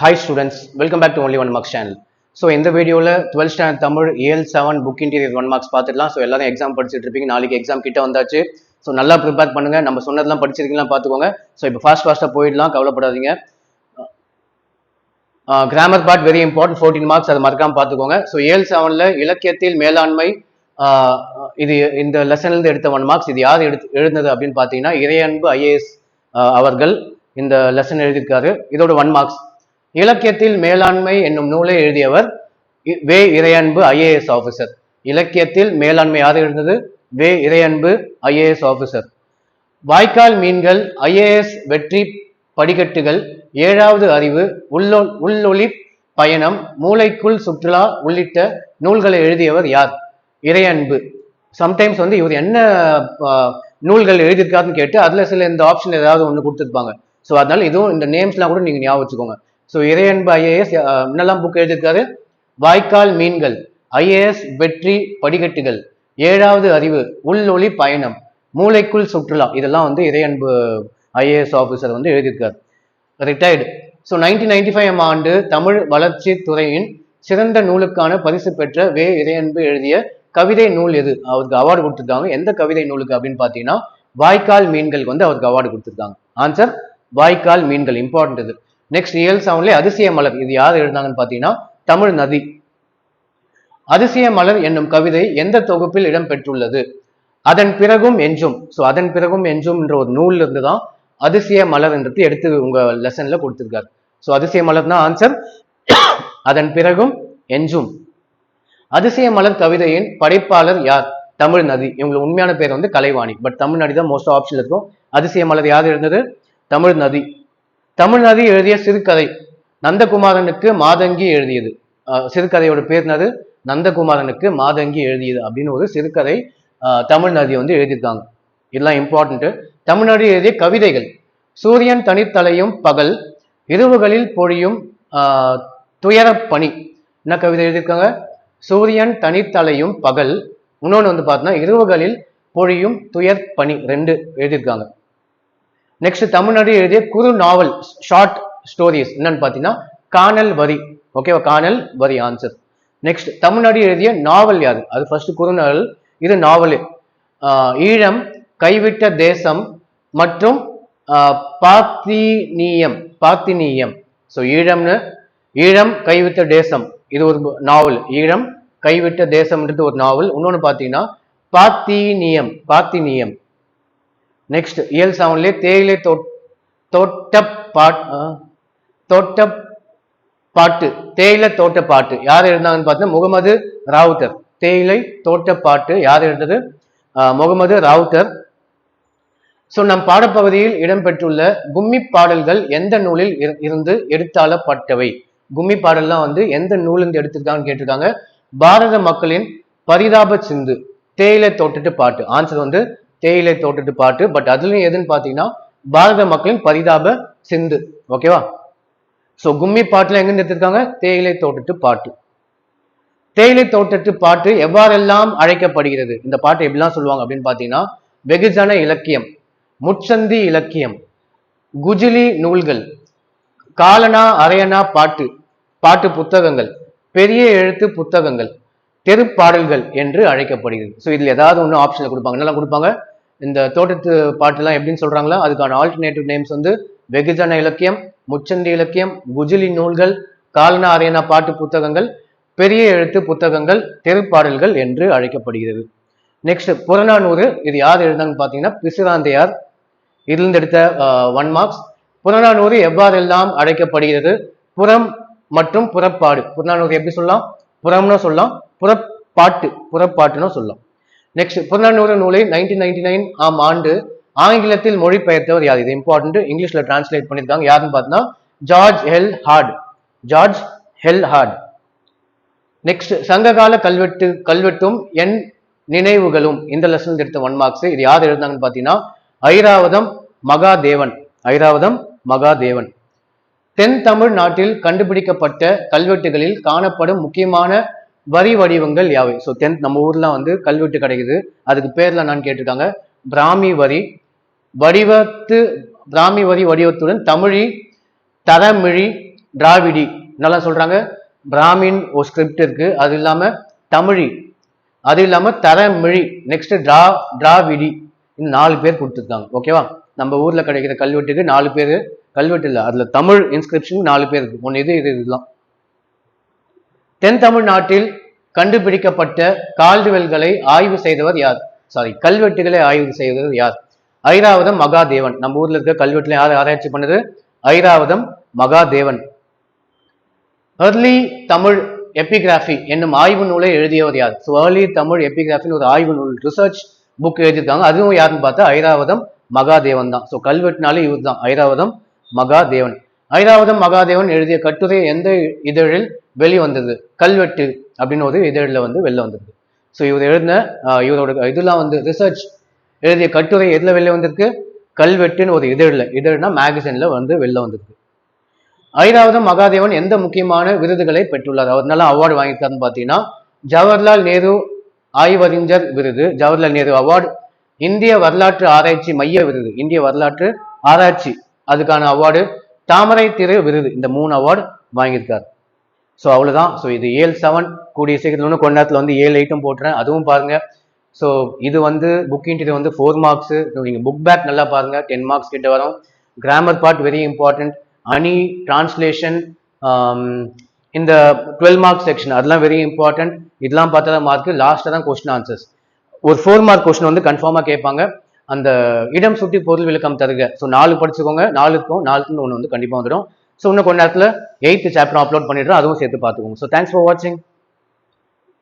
Hi students welcome back to only one marks channel so இந்த வீடியோவில் twelfth standard Tamil AL seven book interior one marks பார்த்துக்கலாம் so எல்லாரும் exam படிச்சுட்டு இருப்பீங்க. நாளைக்கு எக்ஸாம் கிட்ட வந்தாச்சு. ஸோ நல்லா ப்ரிப்பேர் பண்ணுங்க. நம்ம சொன்னதெல்லாம் படிச்சிருக்கீங்களா பார்த்துக்கோங்க. ஸோ இப்போ ஃபாஸ்ட் ஃபாஸ்ட்டாக போயிடலாம். கவலைப்படாதீங்க. Grammar part very important fourteen marks அதை மறக்காமல் பார்த்துக்கோங்க. ஸோ ஏல் செவனில் இலக்கியத்தில் மேலாண்மை இது இந்த லெசன்லேருந்து எடுத்த ஒன் மார்க்ஸ் இது யார் எடுத்து எழுதுனது அப்படின்னு பார்த்தீங்கன்னா இறையன்பு ஐஏஎஸ் அவர்கள் இந்த லெசன் எழுதியிருக்காரு. இதோட ஒன் மார்க்ஸ் இலக்கியத்தில் மேலாண்மை என்னும் நூலை எழுதியவர் இ- வே இறையன்பு ஐஏஎஸ் ஆஃபீஸர் இலக்கியத்தில் மேலாண்மை யார் இருந்தது? வே இறையன்பு ஐஏஎஸ் ஆஃபீஸர் வாய்க்கால் மீன்கள் ஐஏஎஸ் வெற்றி படிக்கட்டுகள் ஏழாவது அறிவு உள்ளொ உள்ளொளி பயணம் மூளைக்குள் சுற்றுலா உள்ளிட்ட நூல்களை எழுதியவர் யார்? இறையன்பு. சம்டைம்ஸ் வந்து இவர் என்ன நூல்கள் எழுதியிருக்காருன்னு கேட்டு அதுல சில இந்த ஆப்ஷன் ஏதாவது ஒன்று கொடுத்துருப்பாங்க. ஸோ அதனால இதுவும் இந்த நேம்ஸ்லாம் கூட நீங்க ஞாபகம் வச்சுக்கோங்க. ஸோ இறையன்பு ஐஏஎஸ் என்னெல்லாம் புக் எழுதியிருக்காரு. வாய்க்கால் மீன்கள் ஐஏஎஸ் வெற்றி படிக்கட்டுகள். ஏழாவது அறிவு உள்ளொளி பயணம். மூளைக்குள் சுற்றுலா. இதெல்லாம் வந்து இறையன்பு ஐஏஎஸ் ஆஃபீஸர் வந்து எழுதியிருக்காரு. Retired so nineteen ninety five ஆண்டு தமிழ் வளர்ச்சி துறையின் சிறந்த நூலுக்கான பரிசு பெற்ற வே. இறையன்பு எழுதிய கவிதை நூல் எது? அவருக்கு அவார்டு கொடுத்துருக்காங்க. எந்த கவிதை நூலுக்கு அப்படின்னு பார்த்தீங்கன்னா வாய்க்கால் மீன்களுக்கு வந்து அவருக்கு அவார்டு கொடுத்துருக்காங்க. ஆன்சர் வாய்க்கால் மீன்கள். இம்பார்ட்டன்ட் இது. நெக்ஸ்ட் இயல் சவுண்ட்லேயே அதிசய மலர். இது யார் எழுதினாங்கன்னு பார்த்தீங்கன்னா தமிழ் நதி. அதிசய மலர் என்னும் கவிதை எந்த தொகுப்பில் இடம்பெற்றுள்ளது? அதன் பிறகும் எஞ்சும் ஸோ அதன் பிறகும் எஞ்சும் என்ற ஒரு நூல்ல இருந்து தான் அதிசய மலர்ன்றது எடுத்து உங்க லெசன்ல கொடுத்துருக்காரு. ஸோ அதிசய மலர் தான் ஆன்சர் அதன் பிறகும் எஞ்சும் அதிசய மலர் கவிதையின் படைப்பாளர் யார்? தமிழ் நதி. இவங்க உண்மையான பேர் வந்து கலைவாணி. பட் தமிழ் நதி தான் மோஸ்ட் ஆப்ஷன் இருக்கும். அதிசய மலர் யார் எழுந்தது தமிழ் நதி. தமிழ்நதி எழுதிய சிறுகதை நந்தகுமாரனுக்கு மாதங்கி எழுதியது. சிறுகதையோட பேர் என்னது? நந்தகுமாரனுக்கு மாதங்கி எழுதியது அப்படின்னு ஒரு சிறுகதை அஹ் தமிழ் வந்து எழுதியிருக்காங்க. இதெல்லாம் இம்பார்ட்டன்ட்டு தமிழ்நாடு எழுதிய கவிதைகள். சூரியன் தனித்தலையும் பகல் இரவுகளில் பொழியும் ஆஹ் துயரப் பனி. என்ன கவிதை எழுதியிருக்காங்க? சூரியன் தனித்தலையும் பகல் இன்னொன்று வந்து பார்த்தீங்கன்னா இரவுகளில் பொழியும் துயர் பனி ரெண்டு எழுதியிருக்காங்க. நெக்ஸ்ட் தமிழ்நாடு எழுதிய குறு நாவல் ஷார்ட் ஸ்டோரிஸ் என்னன்னு பார்த்தீங்கன்னா காணல் வரி. ஓகேவா காணல் வரி ஆன்சர் நெக்ஸ்ட் தமிழ்நாடு எழுதிய நாவல் யாது அது ஃபர்ஸ்ட் குறுநாவல் இது நாவலு. ஈழம் கைவிட்ட தேசம் மற்றும் பாத்தினியம் பாத்தினியம் ஸோ ஈழம்னு ஈழம் கைவிட்ட தேசம். இது ஒரு நாவல். ஈழம் கைவிட்ட தேசம்ன்றது ஒரு நாவல். இன்னொன்று பார்த்தீங்கன்னா பாத்தினியம் பாத்தினியம் நெக்ஸ்ட் இயல் சவுண்ட்லேயே தேயிலை தோட் தோட்ட பாட் தோட்ட பாட்டு தேயிலை தோட்ட பாட்டு. யார் எழுந்தாங்கன்னு பார்த்தீங்கன்னா முகமது ராவுத்தர். தேயிலை தோட்ட பாட்டு யார் எழுந்தது முகமது ராவுத்தர். ஸோ நம் பாடப்பகுதியில் இடம்பெற்றுள்ள கும்மி பாடல்கள் எந்த நூலில் இரு- இருந்து எடுத்தாளப்பட்டவை? கும்மி பாடல்லாம் வந்து எந்த நூலிருந்து எடுத்திருக்காங்கன்னு கேட்டிருக்காங்க. பாரத மக்களின் பரிதாப சிந்து தேயிலை தோட்டத்து பாட்டு. ஆன்சர் வந்து தேயிலை தோட்டத்து பாட்டு. பட் அதுலயும் எதுன்னு பார்த்தீங்கன்னா பாரத மக்களின் பரிதாப சிந்து. ஓகேவா ஸோ கும்மி பாட்டுல எங்க எடுத்திருக்காங்க? தேயிலை தோட்டத்து பாட்டு. தேயிலை தோட்டத்து பாட்டு எவ்வாறெல்லாம் அழைக்கப்படுகிறது? இந்த பாட்டு எப்படிலாம் சொல்லுவாங்க அப்படின்னு பார்த்தீங்கன்னா வெகுஜன இலக்கியம் முச்சந்தி இலக்கியம் குஜிலி நூல்கள் காலனா அரையனா பாட்டு பாட்டு புத்தகங்கள் பெரிய எழுத்து புத்தகங்கள் தெருப்பாடல்கள் என்று அழைக்கப்படுகிறது. ஸோ இதில் ஏதாவது ஒன்று ஆப்ஷனில் கொடுப்பாங்க. என்னெல்லாம் கொடுப்பாங்க? இந்த தோட்டத்து பாட்டுலாம் எப்படின்னு சொல்றாங்களா அதுக்கான ஆல்டர்னேட்டிவ் நேம்ஸ் வந்து வெகுஜன இலக்கியம் முச்சந்தி இலக்கியம் குஜிலி நூல்கள் காலனா அரையனா பாட்டு புத்தகங்கள் பெரிய எழுத்து புத்தகங்கள் தெருப்பாடல்கள் என்று அழைக்கப்படுகிறது. நெக்ஸ்ட் புறநானூறு இது யார் எழுதாங்கன்னு பார்த்தீங்கன்னா பிசிராந்தையார் இதிலிருந்து எடுத்த ஒன் மார்க்ஸ் புறநானூறு எவ்வாறெல்லாம் அழைக்கப்படுகிறது? புறம் மற்றும் புறப்பாடு. புறநானூறு எப்படி சொல்லலாம்? புறம்னு சொல்லலாம். புறப்பாட்டு புறப்பாட்டுன்னு சொல்லலாம். நெக்ஸ்ட் புறநானூறு நூலை நைன்டீன் நைன்டி நைன் ஆம் ஆண்டு ஆங்கிலத்தில் மொழிபெயர்த்தவர் யார்? இது இம்பார்ட்டன்ட் இங்கிலீஷ்ல டிரான்ஸ்லேட் பண்ணியிருக்காங்க. யாருன்னு பார்த்தீங்கன்னா George L Hart George L Hart next சங்ககால கல்வெட்டு கல்வெட்டும் என் நினைவுகளும். இந்த லெசன் எடுத்த ஒன் மார்க்ஸ் இது யார் எழுந்தாங்கன்னு பார்த்தீங்கன்னா ஐராவதம் மகாதேவன். ஐராவதம் மகாதேவன். தென் தமிழ் நாட்டில் கண்டுபிடிக்கப்பட்ட கல்வெட்டுகளில் காணப்படும் முக்கியமான வரி வடிவங்கள் யாவை? ஸோ தென் நம்ம ஊர்ல வந்து கல்வெட்டு கிடைக்குது. அதுக்கு பேர்ல நான் கேட்டிருக்காங்க. பிராமி வரி. வடிவத்து பிராமி வரி வடிவத்துடன் தமிழி தரமிழி டிராவிடி நல்லா சொல்றாங்க? பிராமின் ஒரு ஸ்கிரிப்ட் இருக்கு. அது இல்லாம தமிழி. அது இல்லாம தரமிழி. நெக்ஸ்ட் டிரா டிராவிடி இந்த நாலு பேர் கொடுத்துருக்காங்க. ஓகேவா நம்ம ஊர்ல கிடைக்கிற கல்வெட்டுக்கு நாலு பேர் கல்வெட்டு இல்லை. அதுல தமிழ் இன்ஸ்கிரிப்ஷன் நாலு பேர் இருக்கு. ஒன்று இது இது இதெல்லாம் தென் தமிழ்நாட்டில் கண்டுபிடிக்கப்பட்ட கால்டுவெல்களை ஆய்வு செய்தவர் யார்? சாரி கல்வெட்டுகளை ஆய்வு செய்தவர் யார்? ஐராவதம் மகாதேவன். நம்ம ஊர்ல இருக்க கல்வெட்டுல யார் ஆராய்ச்சி பண்ணது? ஐராவதம் மகாதேவன். ஏர்லி தமிழ் எபிகிராஃபி என்னும் ஆய்வு நூலை எழுதியவர் யார்? ஸோ ஏர்லி தமிழ் எபிகிராஃபின்னு ஒரு ஆய்வு நூல் ரிசர்ச் புக் எழுதியிருக்காங்க. அதுவும் யாருன்னு பார்த்தா ஐராவதம் மகாதேவன் தான். ஸோ கல்வெட்டுனாலே இவர் தான் ஐராவதம் மகாதேவன். ஐராவதம் மகாதேவன் எழுதிய கட்டுரை எந்த இதழில் வெளிவந்தது? கல்வெட்டு அப்படின்னு ஒரு இதழில் வந்து வெளில வந்திருக்கு. ஸோ இவர் எழுதின இவரோட இதெல்லாம் வந்து ரிசர்ச் எழுதிய கட்டுரை எதில் வெளில வந்திருக்கு? கல்வெட்டுன்னு ஒரு இதழில். இதழ்னா மேகசினில் வந்து வெளில வந்திருக்கு. ஐராவதம் மகாதேவன் எந்த முக்கியமான விருதுகளை பெற்றுள்ளார்? அவர் நல்லா அவார்டு வாங்கியிருக்காருன்னு பார்த்தீங்கன்னா ஜவஹர்லால் நேரு ஆய்வறிஞர் விருது ஜவஹர்லால் நேரு அவார்டு இந்திய வரலாற்று ஆராய்ச்சி மைய விருது இந்திய வரலாற்று ஆராய்ச்சி அதுக்கான அவார்டு தாமரை திரு விருது. இந்த மூணு அவார்டு வாங்கியிருக்காரு. ஸோ அவ்வளோதான் ஸோ இது ஏழு செவன் கூடிய சீக்கிரத்தில் இன்னும் கொஞ்ச நேரத்தில் வந்து ஏழு ஐட்டம் போட்டுறேன். அதுவும் பாருங்கள் ஸோ இது வந்து புக் இது வந்து ஃபோர் மார்க்ஸு நீங்கள் புக் பேக் நல்லா பாருங்க. டென் மார்க்ஸ் கிட்ட வரும். கிராமர் பார்ட் வெரி இம்பார்ட்டன்ட் அணி டிரான்ஸ்லேஷன் இந்த டுவெல் மார்க் செக்ஷன் அதெல்லாம் வெரி இம்பார்ட்டன்ட் இதெல்லாம் பார்த்தா தான் மார்க் லாஸ்ட்டாக தான் கொஸ்டின் ஆன்சர்ஸ் ஒரு ஃபோர் மார்க் கொஸ்டின் வந்து கன்ஃபார்மாக கேட்பாங்க. அந்த இடம் சுட்டி பொருள் விளக்கம் தருக. ஸோ நாலு படிச்சுக்கோங்க. நாலு இருக்கும் நாலுக்குன்னு ஒன்று வந்து கண்டிப்பாக வந்துடும். ஸோ இன்னும் கொஞ்ச நேரத்தில் எயித்து சாப்டர் அப்லோட் பண்ணிடுறோம் அதுவும் சேர்த்து பார்த்துக்கோங்க. ஸோ தேங்க்ஸ் ஃபார் வாட்சிங்